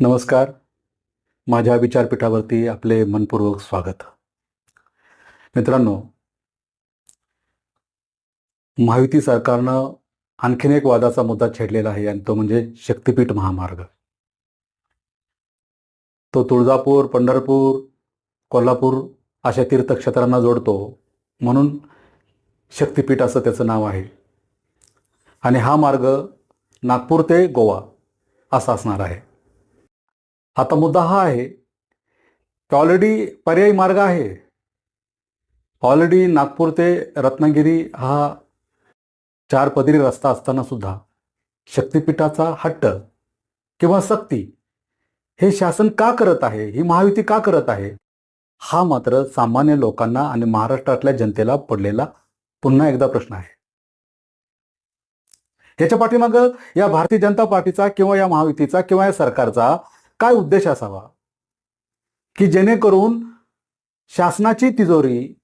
नमस्कार. माझ्या विचारपीठावरती आपले मनपूर्वक स्वागत. मित्रांनो महायुती सरकारनं आणखीन एक वादाचा मुद्दा छेडलेला आहे आणि तो म्हणजे शक्तिपीठ महामार्ग. तो तुळजापूर पंढरपूर कोल्हापूर अशा तीर्थक्षेत्रांना जोडतो म्हणून शक्तिपीठ असं त्याचं नाव आहे. आणि हा मार्ग नागपूर ते गोवा असा असणार आहे. आता मुद्दा हा आहे की ऑलरेडी पर्यायी मार्ग आहे. ऑलरेडी नागपूर ते रत्नागिरी हा चार पदरी रस्ता असताना सुद्धा शक्तिपीठाचा हट्ट किंवा सक्ती हे शासन का करत आहे? ही महायुती का करत आहे? हा मात्र सामान्य लोकांना आणि महाराष्ट्रातल्या जनतेला पडलेला पुन्हा एकदा प्रश्न आहे. याच्या पाठीमागं या भारतीय जनता पार्टीचा किंवा या महायुतीचा किंवा या सरकारचा काय उद्देश असावा? की जेणेकरून शासनाची तिजोरी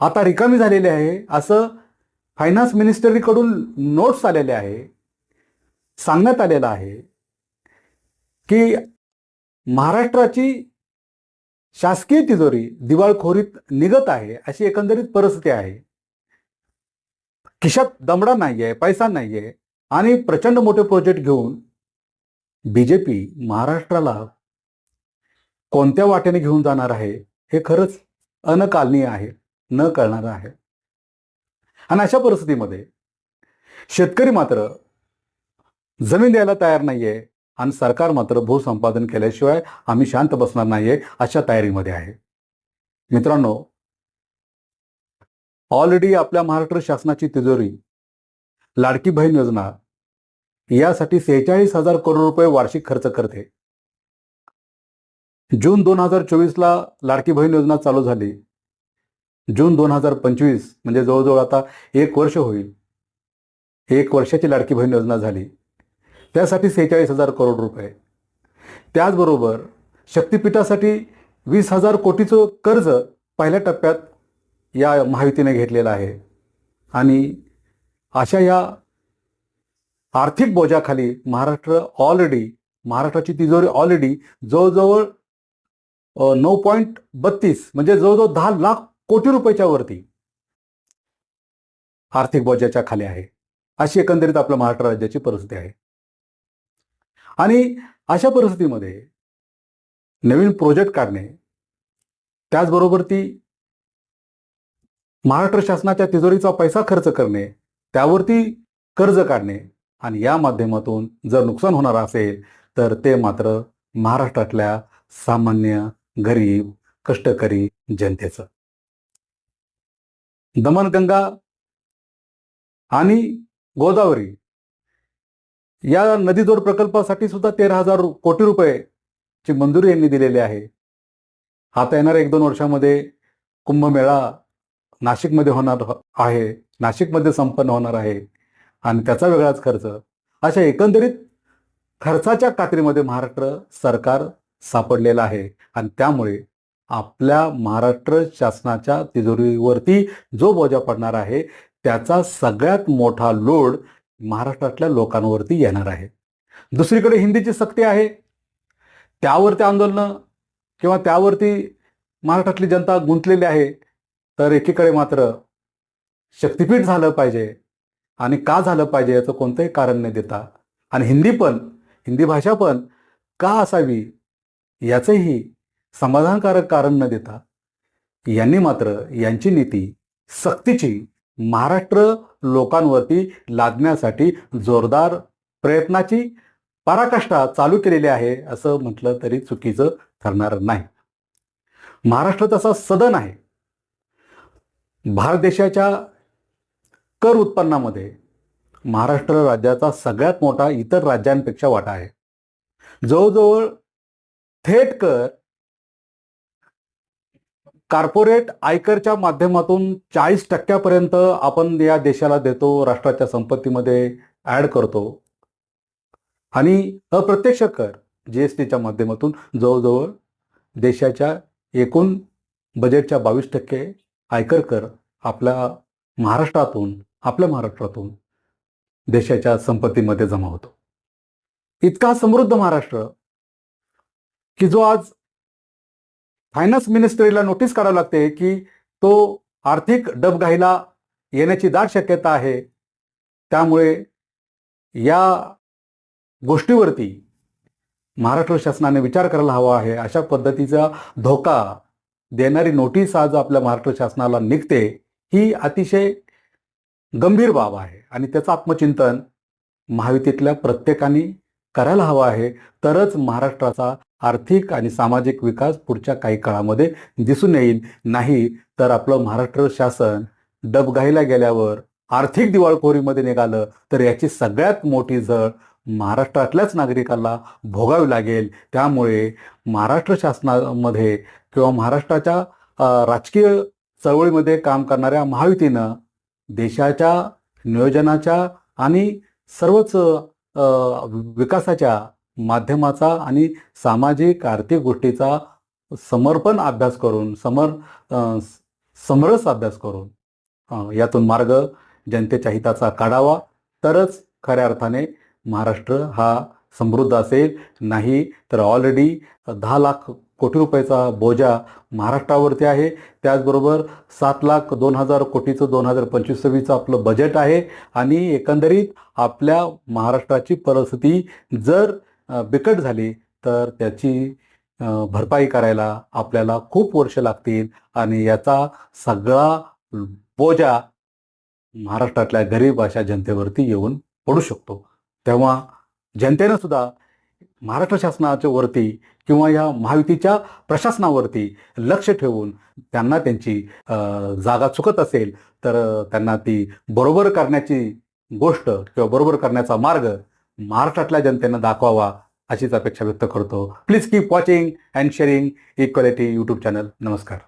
आता रिकामी झालेली आहे असं फायनान्स मिनिस्टरीकडून नोट्स आलेले आहे सांगण्यात आलेलं आहे की महाराष्ट्राची शासकीय तिजोरी दिवाळखोरीत निघत आहे अशी एकंदरीत परिस्थिती आहे. खिशात दमडा नाहीये पैसा नाहीये आणि प्रचंड मोठे प्रोजेक्ट घेऊन बीजेपी महाराष्ट्राला कोणत्या वाटेने घेऊन जाणार आहे हे खरंच अनकालनीय आहे न कळणार आहे. आणि अशा परिस्थितीमध्ये शेतकरी मात्र जमीन द्यायला तयार नाहीये आणि सरकार मात्र भूसंपादन केल्याशिवाय आम्ही शांत बसणार नाहीये अशा तयारीमध्ये आहे. मित्रांनो ऑलरेडी आपल्या महाराष्ट्र शासनाची तिजोरी लाडकी बहीण योजना यासाठी सेहेचाळीस हजार करोड रुपये वार्षिक खर्च करते. जून दोन हजार चोवीसला लाडकी बहीण योजना चालू झाली. जून दोन हजार पंचवीस म्हणजे जवळजवळ आता एक वर्ष होईल. एक वर्षाची लाडकी बहीण योजना झाली. त्यासाठी सेहेचाळीस हजार करोड रुपये. त्याचबरोबर शक्तिपीठासाठी वीस हजार कोटीचं कर्ज पहिल्या टप्प्यात या महायुतीने घेतलेलं आहे. आणि अशा या आर्थिक बोजाखाली महाराष्ट्र ऑलरेडी महाराष्ट्राची तिजोरी ऑलरेडी जवळजवळ नऊ पॉईंट बत्तीस म्हणजे जवळजवळ दहा लाख कोटी रुपयाच्या वरती आर्थिक बोजाच्या खाली आहे. अशी एकंदरीत आपल्या महाराष्ट्र राज्याची परिस्थिती आहे. आणि अशा परिस्थितीमध्ये नवीन प्रोजेक्ट काढणे त्याचबरोबर ती महाराष्ट्र शासनाच्या तिजोरीचा पैसा खर्च करणे त्यावरती कर्ज काढणे आणि या माध्यमातून जर नुकसान होणार असेल तर ते मात्र महाराष्ट्रातल्या सामान्य गरीब कष्टकरी जनतेचं. दमनगंगा आणि गोदावरी या नदीजोड प्रकल्पासाठी सुद्धा तेरा हजार कोटी रुपयेची मंजुरी यांनी दिलेली आहे. आता येणाऱ्या एक दोन वर्षामध्ये कुंभमेळा नाशिकमध्ये होणार आहे नाशिकमध्ये संपन्न होणार आहे. आणि त्याचा वेगळाच खर्च. अशा एकंदरीत खर्चाच्या कात्रीमध्ये महाराष्ट्र सरकार सापडलेलं आहे. आणि त्यामुळे आपल्या महाराष्ट्र शासनाच्या तिजोरीवरती जो बोजा पडणार आहे त्याचा सगळ्यात मोठा लोड महाराष्ट्रातल्या लोकांवरती येणार आहे. दुसरीकडे हिंदीची सक्ती आहे. त्यावरती आंदोलनं किंवा त्यावरती महाराष्ट्रातली जनता गुंतलेली आहे तर एकीकडे मात्र शक्तिपीठ झालं पाहिजे. आणि का झालं पाहिजे याचं कोणतंही कारण न देता? आणि हिंदी पण हिंदी भाषा पण का असावी याचंही समाधानकारक कारण न देता? यांनी मात्र यांची नीती सक्तीची महाराष्ट्र लोकांवरती लादण्यासाठी जोरदार प्रयत्नाची पराकाष्ठा चालू केलेली आहे असं म्हटलं तरी चुकीचं ठरणार नाही. महाराष्ट्र तसा सदन आहे. भारत देशाच्या कर उत्पन्नामध्ये महाराष्ट्र राज्याचा सगळ्यात मोठा इतर राज्यांपेक्षा वाटा आहे. जवळजवळ थेट कर कार्पोरेट आयकरच्या माध्यमातून चाळीस टक्क्यापर्यंत आपण या देशाला देतो राष्ट्राच्या संपत्तीमध्ये ऍड करतो. आणि अप्रत्यक्ष कर जीएसटीच्या माध्यमातून जवळजवळ देशाच्या एकूण बजेटच्या बावीस टक्के आयकर कर आपल्या महाराष्ट्रातून आपल्या महाराष्ट्रातून देशाच्या संपत्तीमध्ये जमा होतो. इतका समृद्ध महाराष्ट्र की जो आज फायनान्स मिनिस्ट्रीला नोटीस काढावी लागते की तो आर्थिक डबघाईला येण्याची दाट शक्यता आहे. त्यामुळे या गोष्टीवरती महाराष्ट्र शासनाने विचार करायला हवा आहे. अशा पद्धतीचा धोका देणारी नोटीस आज आपल्या महाराष्ट्र शासनाला निघते ही अतिशय गंभीर बाब आहे आणि त्याचं आत्मचिंतन महायुतीतल्या प्रत्येकाने करायला हवं आहे. तरच महाराष्ट्राचा आर्थिक आणि सामाजिक विकास पुढच्या काही काळामध्ये दिसून येईल. नाही तर आपलं महाराष्ट्र शासन डबघाईला गेल्यावर आर्थिक दिवाळखोरीमध्ये निघालं तर याची सगळ्यात मोठी झळ महाराष्ट्रातल्याच नागरिकाला भोगावी लागेल. त्यामुळे महाराष्ट्र शासनामध्ये किंवा महाराष्ट्राच्या राजकीय चळवळीमध्ये काम करणाऱ्या महायुतीनं देशाच्या नियोजनाच्या आणि सर्वच विकासाच्या माध्यमाचा आणि सामाजिक आर्थिक गोष्टीचा समर्पण अभ्यास करून समर समरस अभ्यास करून यातून मार्ग जनतेच्या हिताचा काढावा. तरच खऱ्या अर्थाने महाराष्ट्र हा समृद्ध असेल. नाही तर ऑलरेडी दहा लाख कोटी रुपयाचा बोजा महाराष्ट्रावरती आहे. त्याचबरोबर सात लाख दोन हजार कोटीचं दोन हजार पंचवीस सव्वीसचं आपलं बजेट आहे. आणि एकंदरीत आपल्या महाराष्ट्राची परिस्थिती जर बिकट झाली तर त्याची भरपाई करायला आपल्याला खूप वर्ष लागतील. आणि याचा सगळा बोजा महाराष्ट्रातल्या गरीब अशा जनतेवरती येऊन पडू शकतो. तेव्हा जनतेनं सुद्धा महाराष्ट्र शासनाच्या वरती किंवा या महायुतीच्या प्रशासनावरती लक्ष ठेवून त्यांना त्यांची जागा चुकत असेल तर त्यांना ती बरोबर करण्याची गोष्ट किंवा बरोबर करण्याचा मार्ग महाराष्ट्रातल्या जनतेनं दाखवावा अशीच अपेक्षा व्यक्त करतो. Please keep watching and sharing equality YouTube channel नमस्कार.